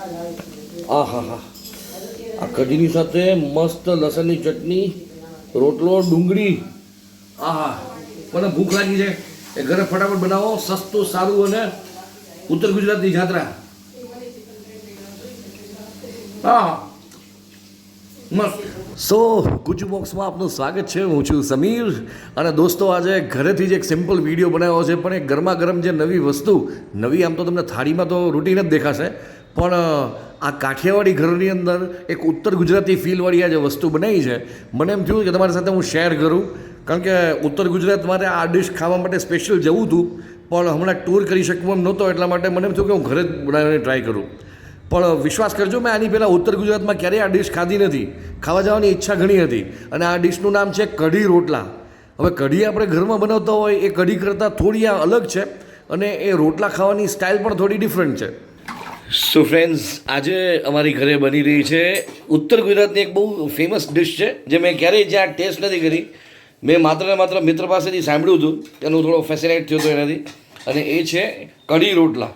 આ હા હા આ કઢીની સાથે મસ્ત લસણની ચટણી, રોટલો, ડુંગળી. આ હા મને ભૂખ લાગી છે. એ ઘરે ફટાફટ બનાવો. સસ્તું, સારું અને ઉત્તર ગુજરાતની જાત્રા. હા સો, ગુજુ બોક્સમાં આપનું સ્વાગત છે. હું છું સમીર. અને દોસ્તો, આજે ઘરેથી જ એક સિમ્પલ વીડિયો બનાવ્યો છે, પણ એ ગરમા ગરમ જે નવી વસ્તુ, નવી આમ તો તમને થાળીમાં તો રૂટીન જ દેખાશે પણ આ કાઠિયાવાડી ઘરની અંદર એક ઉત્તર ગુજરાતી ફીલવાળી આ જે વસ્તુ બનાવી છે, મને એમ થયું કે તમારી સાથે હું શેર કરું, કારણ કે ઉત્તર ગુજરાત મારે આ ડિશ ખાવા માટે સ્પેશિયલ જવું હતું, પણ હમણાં ટૂર કરી શકવું એમ નહોતો, એટલા માટે મને એમ થયું કે હું ઘરે જ બનાવીને ટ્રાય કરું. પણ વિશ્વાસ કરજો, મેં આની પહેલાં ઉત્તર ગુજરાતમાં ક્યારેય આ ડિશ ખાધી નથી, ખાવા જવાની ઈચ્છા ઘણી હતી, અને આ ડિશનું નામ છે કઢી રોટલા. હવે કઢી આપણે ઘરમાં બનાવતા હોય, એ કઢી કરતાં થોડી આ અલગ છે, અને એ રોટલા ખાવાની સ્ટાઇલ પણ થોડી ડિફરન્ટ છે. સો ફ્રેન્ડ્સ આજે અમારી ઘરે બની રહી છે ઉત્તર ગુજરાતની એક બહુ ફેમસ ડિશ છે, જે મેં ક્યારેય જ્યાં ટેસ્ટ નથી કરી. મેં માત્ર ને માત્ર મિત્ર પાસેથી સાંભળ્યું હતું એનું થોડો ફેસિનેટ થયો હતો એનાથી. અને એ છે કઢી રોટલા.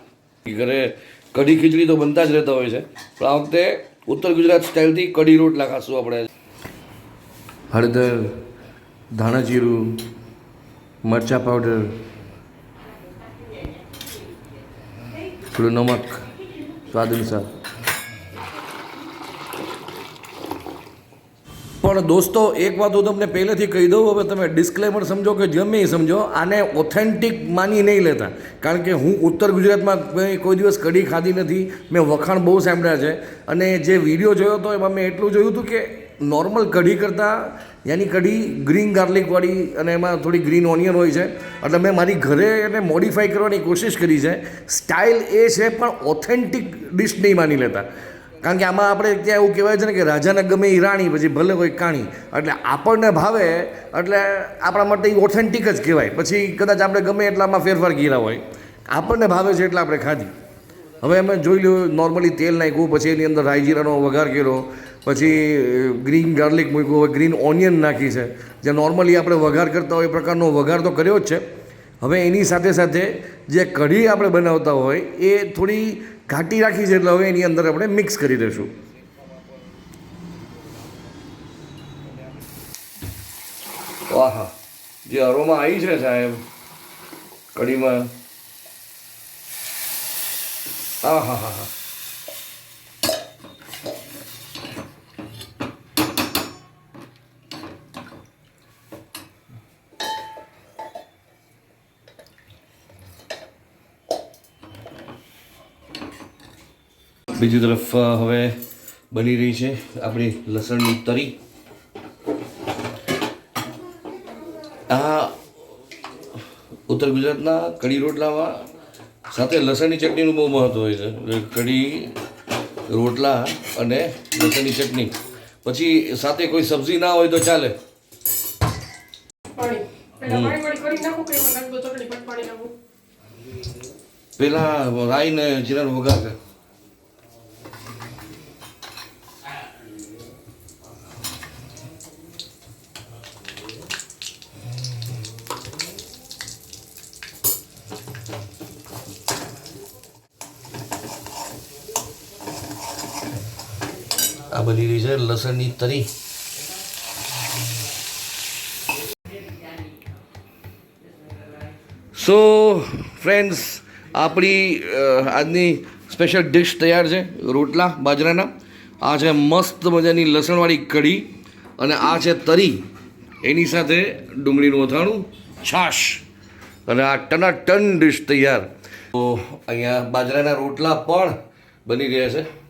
ઘરે કઢી ખીચડી તો બનતા જ રહેતા હોય છે. પણ આ વખતે ઉત્તર ગુજરાત સ્ટાઇલથી કઢી રોટલા ખાશું આપણે. હળદર ધાણા જીરું મરચા પાવડર થોડું નમક. સ્વાદ અનુસાર પણ દોસ્તો, એક વાત હું તમને પહેલેથી કહી દઉં, હવે તમે ડિસ્ક્લેમર સમજો કે ગમે એ સમજો, આને ઓથેન્ટિક માની નહીં લેતા. કારણ કે હું ઉત્તર ગુજરાતમાં કોઈ દિવસ કઢી ખાધી નથી, મેં વખાણ બહુ સાંભળ્યા છે. અને જે વીડિયો જોયો હતો એમાં મેં એટલું જોયું હતું કે નોર્મલ કઢી કરતાં યાની કઢી ગ્રીન ગાર્લિકવાળી અને એમાં થોડી ગ્રીન ઓનિયન હોય છે. એટલે મેં મારી ઘરે એને મોડિફાઈ કરવાની કોશિશ કરી છે. સ્ટાઇલ એ છે પણ ઓથેન્ટિક ડિશ નહીં માની લેતા. કારણ કે આમાં આપણે ત્યાં એવું કહેવાય છે ને કે રાજાને ગમે રાણી, પછી ભલે કોઈ કાણી. એટલે આપણને ભાવે, એટલે આપણા માટે એ ઓથેન્ટિક જ કહેવાય. પછી કદાચ આપણે ગમે એટલામાં ફેરફાર કર્યા હોય. આપણને ભાવે છે એટલે આપણે ખાધી. હવે અમે જોઈ લ્યું નોર્મલી તેલ નાખ્યું, પછી એની અંદર રાઈ જીરાનો વઘાર કર્યો. પછી ગ્રીન ગાર્લિક મૂક્યું, હવે ગ્રીન ઓનિયન નાખી છે. જે નોર્મલી આપણે વઘાર કરતા હોય એ પ્રકારનો વઘાર તો કર્યો જ છે. હવે એની સાથે સાથે જે કઢી આપણે બનાવતા હોય એ થોડી ઘાટી રાખી છે એટલે હવે એની અંદર આપણે મિક્સ કરી દઈશું. આહા જે અરોમા આવી છે સાહેબ. કઢીમાં. આ હા હા હા બીજી તરફ હવે બની રહી છે આપણી લસણની તરી. આ ઉત્તર ગુજરાતના કઢી રોટલામાં સાથે લસણની ચટણીનું બહુ મહત્વ હોય છે. કઢી રોટલા અને લસણની ચટણી. પછી સાથે કોઈ સબ્જી ના હોય તો ચાલે. પેલા રાઈ ને જીરાનો વઘાર આ બની રહી છે, લસણની તરી. સો ફ્રેન્ડ્સ આપણી આજની સ્પેશિયલ ડિશ તૈયાર છે, રોટલા, બાજરાના. આ છે મસ્ત મજાની લસણવાળી કઢી અને આ છે તરી. એની સાથે ડુંગળીનું અથાણું, છાશ. અને આ ટનાટન ડિશ તૈયાર. તો અહીંયા બાજરાના રોટલા પણ બની રહ્યા છે.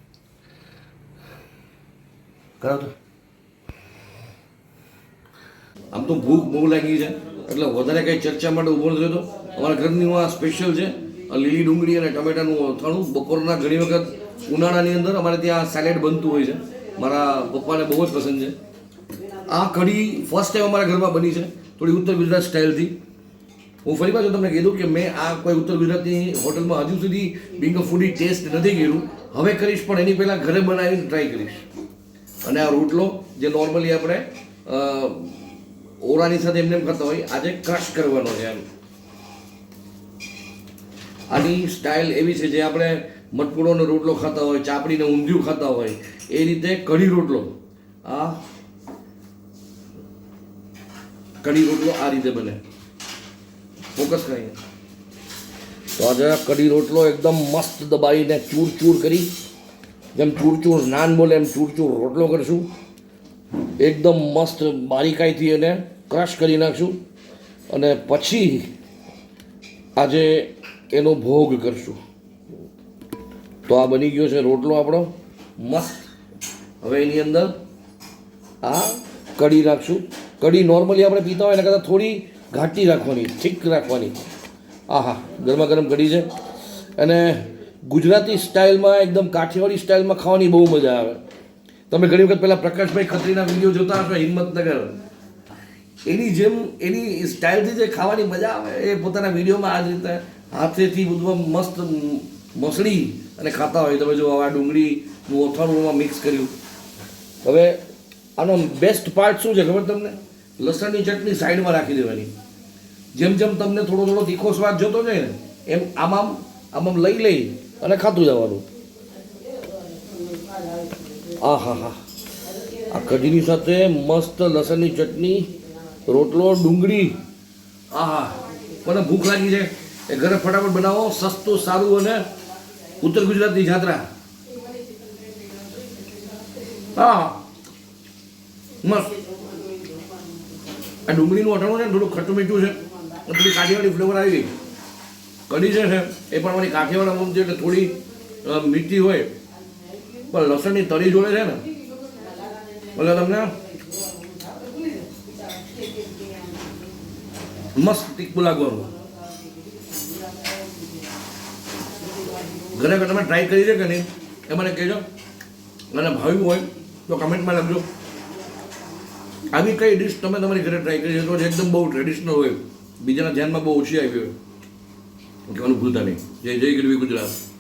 કરાવ તો. આમ તો ભૂખ બહુ લાગી છે. એટલે વધારે કંઈ ચર્ચા માટે ઊભો નથી હતો અમારા ઘરની આ સ્પેશિયલ છે લીલી ડુંગળી અને ટમેટાનું અથાણું બપોરના ઘણી વખત ઉનાળાની અંદર અમારે ત્યાં સેલેડ બનતું હોય છે. મારા પપ્પાને બહુ જ પસંદ છે. આ કઢી ફર્સ્ટ ટાઈમ અમારા ઘરમાં બની છે, થોડી ઉત્તર ગુજરાત સ્ટાઇલથી હું ફરી પાછું તમને કીધું કે મેં આ કોઈ ઉત્તર ગુજરાતની હોટલમાં હજુ સુધી બિંગ ફૂડી ટેસ્ટ નથી કર્યું. હવે કરીશ, પણ એની પહેલાં ઘરે બનાવીને ટ્રાય કરીશ. અને આ રોટલો જે નોર્મલી આપણે ઓરાની સાથે એમને એમ ખાતા હોય, આજે ક્રશ કરવાનો છે એમ. આની સ્ટાઇલ એવી છે જે આપણે મટકુડોનો રોટલો ખાતા હોય ચાપડીને ઊંધિયું ખાતા હોય, એ રીતે કઢી રોટલો. આ કઢી રોટલો આ રીતે બને. ફોકસ કરીએ. તો આજે કઢી રોટલો એકદમ મસ્ત દબાવીને ચૂર ચૂર કરી જેમ ચૂર ચૂર નાન બોલે એમ ચૂર ચૂર રોટલો કરશું. એકદમ મસ્ત બારીકાઈથી એને ક્રશ કરી નાખશું અને પછી આજે એનો ભોગ કરશું. તો આ બની ગયો છે રોટલો આપણો. મસ્ત. હવે એની અંદર આ કઢી રાખશું. કઢી નોર્મલી આપણે પીતા હોય એના કરતાં થોડી ઘાટી રાખવાની ઠીક રાખવાની. આહા, ગરમા ગરમ કઢી છે. અને ગુજરાતી સ્ટાઇલમાં એકદમ કાઠિયાવાડી સ્ટાઇલમાં ખાવાની બહુ મજા આવે. તમે ઘણી વખત પહેલાં પ્રકાશભાઈ ખત્રીના વીડિયો જોતા હશો હિંમતનગર. એની જેમ એની સ્ટાઇલથી જે ખાવાની મજા આવે એ પોતાના વિડીયોમાં આ જ રીતે હાથેથી બધું મસ્ત મસળી અને ખાતા હોય. તમે જો આ ડુંગળીનું ઓથાણુંમાં મિક્સ કર્યું. હવે આનો બેસ્ટ પાર્ટ શું છે ખબર તમને? લસણની ચટણી સાઈડમાં રાખી દેવાની. જેમ જેમ તમને થોડો થોડો તીખો સ્વાદ જોતો જાય ને, એમ આમ આમ આમ લઈ લઈ અને ખાતું જવાનું. આ હા. હા આ કઢીની સાથે મસ્ત લસણની ચટણી, રોટલો, ડુંગળી. આહા. મને ભૂખ લાગી છે. એ ઘરે ફટાફટ બનાવો, સસ્તું, સારું અને ઉત્તર ગુજરાતની જાત્રા. હા મસ્ત. આ ડુંગળીનું અટાણું છે ને, થોડું ખટ્ટું મીઠું છે. અને કાઢીવાળી ફ્લેવર આવી ગઈ. કઢી છે ને એ પણ મારી કાંઠીવાળા અમુક છે એટલે થોડી મીઠી હોય, પણ લસણની તરી જોડે છે ને. એટલે તમને. મસ્ત તીખું લાગવાનું. ઘરે તમે ટ્રાય કરી છે કે નહીં? એ મને કહેજો. અને ભાવ્યું હોય, તો કમેન્ટમાં લખજો. આવી કઈ ડિશ તમે તમારી ઘરે ટ્રાય કરી છે? તો એકદમ બહુ ટ્રેડિશનલ હોય. બીજાના ધ્યાનમાં બહુ ઓછી આવી હોય. કહેવાનું ભૂલતા નહીં. જય જય ગરવી ગુજરાત.